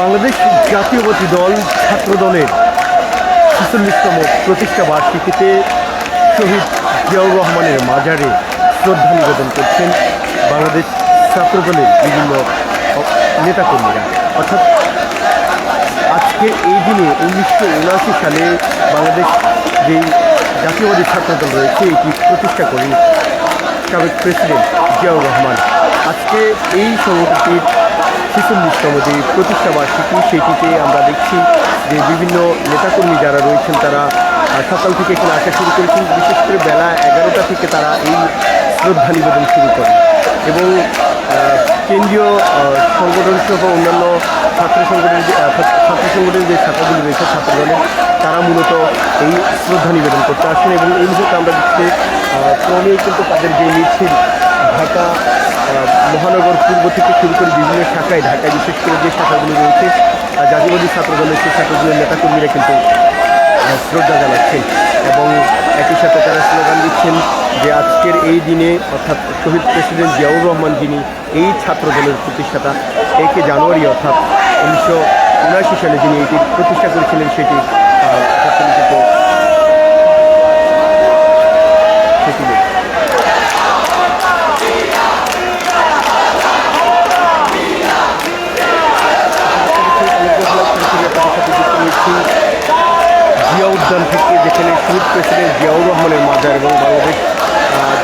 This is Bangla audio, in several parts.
বাংলাদেশ জাতীয়বাদী দল ছাত্র দলের ছেচল্লিশতম প্রতিষ্ঠা বার্ষিকীতে শহীদ জিয়াউর রহমানের মাজারে শ্রদ্ধা নিবেদন করছেন বাংলাদেশ ছাত্র দলের বিভিন্ন নেতাকর্মীরা। অর্থাৎ আজকে এই দিনে উনিশশো উনআশি সালে বাংলাদেশ যেই জাতীয়বাদী ছাত্র দল রয়েছে, এটি প্রতিষ্ঠা করেন সাবেক প্রেসিডেন্ট জিয়াউর রহমান। আজকে এই সংগঠনটির ছেচল্লিশতম যে প্রতিষ্ঠা বার্ষিকী সেটিতে আমরা দেখছি যে বিভিন্ন নেতাকর্মী যারা রয়েছেন তারা সকাল থেকে এখানে আসা শুরু করেছেন। বিশেষ করে বেলা এগারোটা থেকে তারা এই শ্রদ্ধা নিবেদন শুরু করেন। এবং কেন্দ্রীয় সংগঠন সহ অন্যান্য ছাত্র সংগঠনের যে ছাত্র সংগঠনের যে ছাত্রগুলি রয়েছে ছাত্রদলের তারা মূলত এই শ্রদ্ধা নিবেদন করতে আসেন। এবং এই মুহূর্তে আমরা আহ, ক্রমেই কিন্তু তাদের যে মিছিল ঢাকা মহানগর পূর্ব থেকে শুরু করে বিভিন্ন শাখায় ঢাকায় বিশেষ করে যে শাখাগুলি রয়েছে আহ, জাতীয়বাদী ছাত্র দলের সেই ছাত্রদলের নেতাকর্মীরা কিন্তু শ্রদ্ধা জানাচ্ছেন। এবং একই সাথে তারা স্লোগান দিচ্ছেন যে আজকের এই দিনে অর্থাৎ শহীদ প্রেসিডেন্ট জিয়াউর রহমান যিনি এই ছাত্র দলের প্রতিষ্ঠাতা একে জানুয়ারি অর্থাৎ উনিশশো উনআশি সালে যিনি এটি প্রতিষ্ঠা করেছিলেন সেটি থেকে যেখানে শহীদ প্রেসিডেন্ট জিয়াউর রহমানের মাজার এবং বাংলাদেশ আহ,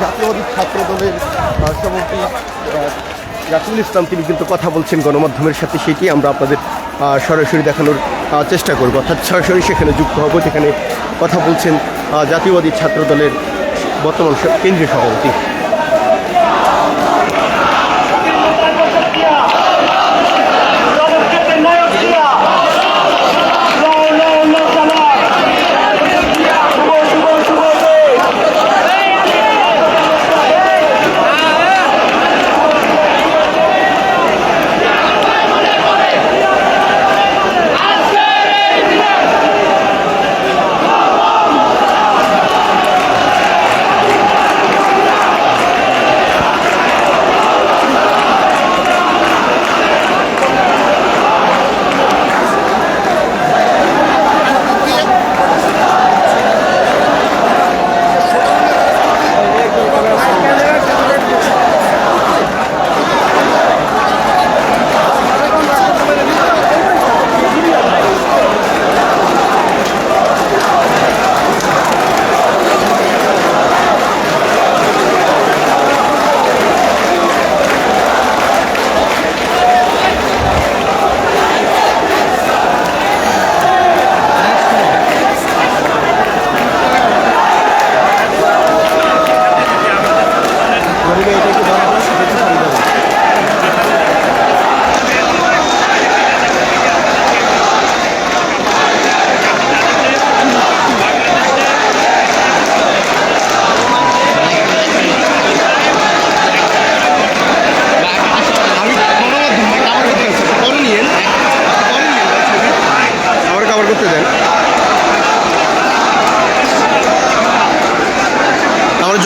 জাতীয়বাদী ছাত্র দলের সভাপতি রাকিবুল ইসলাম তিনি কিন্তু কথা বলছেন গণমাধ্যমের সাথে সেটি আমরা আপনাদের সরাসরি দেখানোর চেষ্টা করব। অর্থাৎ সরাসরি সেখানে যুক্ত হব যেখানে কথা বলছেন জাতীয়বাদী ছাত্র দলের বর্তমান কেন্দ্রীয় সভাপতি।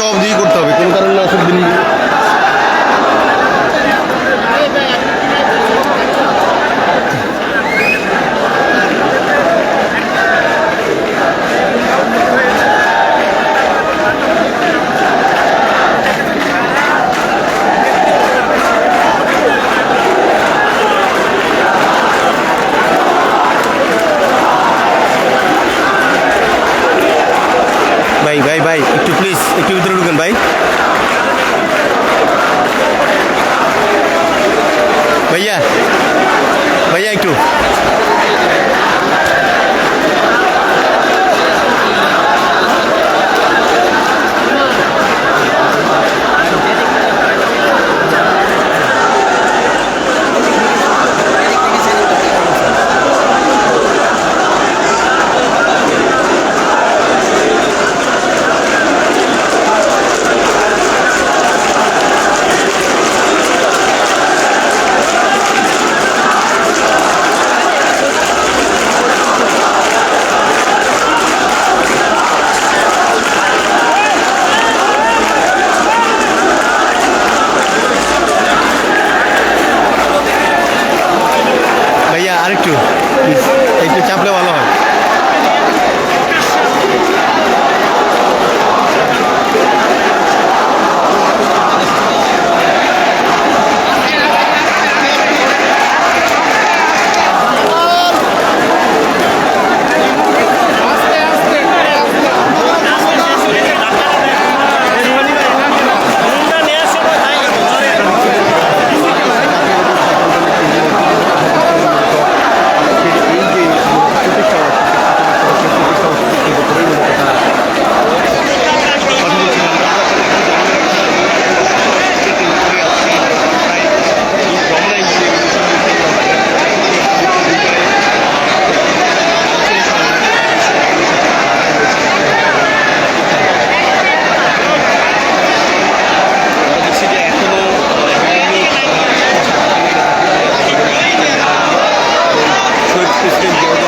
আমার জবাব করতে হবে, কোনো কারণে না সব দিন ভাই ভাই ভাই, একটু প্লিজ একটু ভিতরে ঢুকেন ভাই ভাইয়া ভাইয়া একটু। একটু চাপলে ভালো হয় This has been your